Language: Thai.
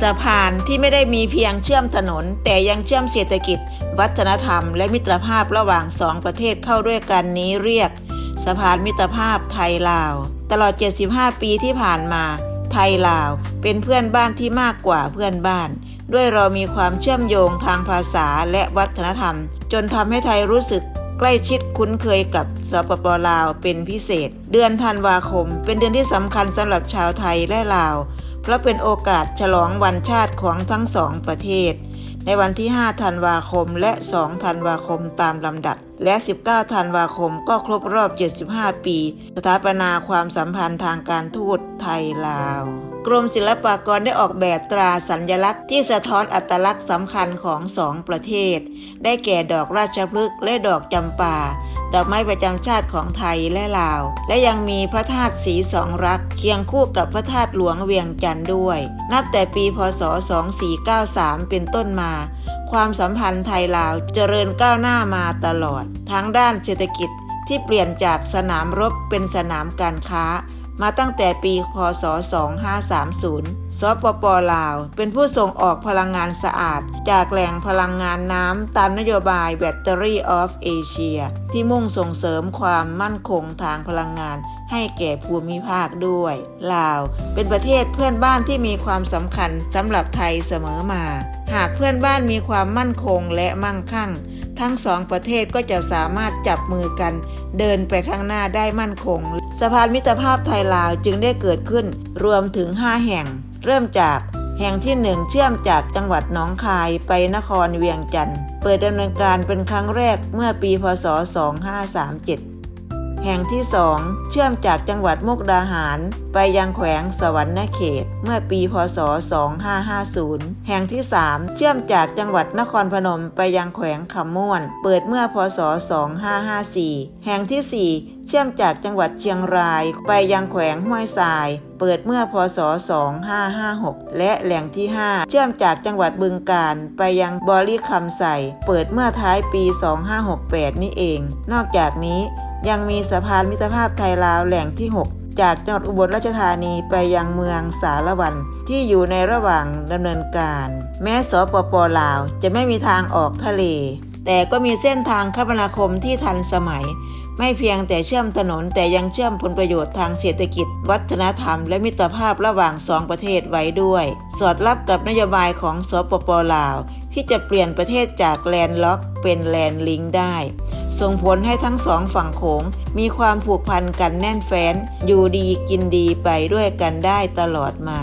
สะพานที่ไม่ได้มีเพียงเชื่อมถนน แต่ยังเชื่อมเศรษฐกิจ วัฒนธรรม และมิตรภาพระหว่างสองประเทศเข้าด้วยกันนี้เรียก สะพานมิตรภาพไทยลาว ตลอด 75 ปีที่ผ่านมา ไทยลาว เป็นเพื่อนบ้านที่มากกว่าเพื่อนบ้าน ด้วยเรามีความเชื่อมโยงทางภาษาและวัฒนธรรม จนทำให้ไทยรู้สึกใกล้ชิดคุ้นเคยกับสปปลาวเป็นพิเศษ เดือนธันวาคม เป็นเดือนที่สำคัญสำหรับชาวไทยและลาว เพราะเป็นโอกาสฉลองวันชาติของทั้งสองประเทศ ในวันที่ 5 ธันวาคมและ 2 ธันวาคมตามลำดับ และ 19 ธันวาคมก็ครบรอบ 75 ปี สถาปนาความสัมพันธ์ทางการทูตไทยลาว กรมศิลปากรได้ออกแบบตราสัญลักษณ์ที่สะท้อนอัตลักษณ์สำคัญของสองประเทศ ได้แก่ดอกราชพฤกษ์และดอกจำปา ดอกไม้ประจำชาติของไทยและลาว และยังมีพระธาตุสีสองรัก เคียงคู่กับพระธาตุหลวงเวียงจันทร์ด้วย นับแต่ปีพศ 2493 เป็นต้นมา ความสัมพันธ์ไทยลาวเจริญก้าวหน้ามาตลอด ทั้งด้านเศรษฐกิจที่เปลี่ยนจากสนามรบเป็นสนามการค้า มาตั้งแต่ปีพศ 2530 สปปลาว เป็นผู้ส่งออกพลังงานสะอาด จากแหล่งพลังงานน้ำตามนโยบาย Battery of Asia ที่มุ่งส่งเสริมความมั่นคงทางพลังงานให้แก่ภูมิภาคด้วย ลาว เป็นประเทศเพื่อนบ้านที่มีความสำคัญสำหรับไทยเสมอมา หากเพื่อนบ้านมีความมั่นคงและมั่งคั่ง ทั้งสองประเทศก็จะสามารถจับมือกัน เดินไปข้างหน้าได้มั่นคง สะพานมิตรภาพไทยลาวจึงได้เกิดขึ้นรวมถึง 5 แห่ง เริ่มจากแห่งที่ 1 เชื่อมจากจังหวัดหนองคายไปนครเวียงจันทร์เปิดดำเนินการเป็นครั้งแรกเมื่อปีพศ 2537 แห่งที่2เชื่อมจากจังหวัดมุกดาหาร ไปยังแขวงสวรรณเขต เมื่อปีพศ 2550 แห่งที่ 3 เชื่อมจากจังหวัดนครพนมไปยังแขวงคำม่วน เปิดเมื่อพศ 2554 แห่งที่ 4 เชื่อมจากจังหวัดเชียงราย ไปยังแขวงห้วยทราย เปิดเมื่อพศ 2556 และแหล่งที่ 5 เชื่อมจากจังหวัดบึงกาฬไปยังบอรี่คำใสเปิดเมื่อท้ายปี 2568 นี่เอง นอกจากนี้ ยังมีสะพานมิตรภาพไทยลาวแหล่งที่ 6 จากจังหวัดอุบลราชธานีไปยังเมืองสารวันที่อยู่ในระหว่างดำเนินการ แม้สปปลาวจะไม่มีทางออกทะเล แต่ก็มีเส้นทางคมนาคมที่ทันสมัย ไม่เพียงแต่เชื่อมถนนแต่ยังเชื่อมผลประโยชน์ทางเศรษฐกิจ วัฒนธรรม และมิตรภาพระหว่างสองประเทศไว้ด้วย สอดรับกับนโยบายของสปปลาว ที่จะเปลี่ยนประเทศจากแลนด์ล็อก เป็นแลนด์ลิงได้ ส่งผลให้ทั้งสองฝั่งโขงมีความผูกพันกันแน่นแฟ้น อยู่ดีกินดีไปด้วยกันได้ตลอดมา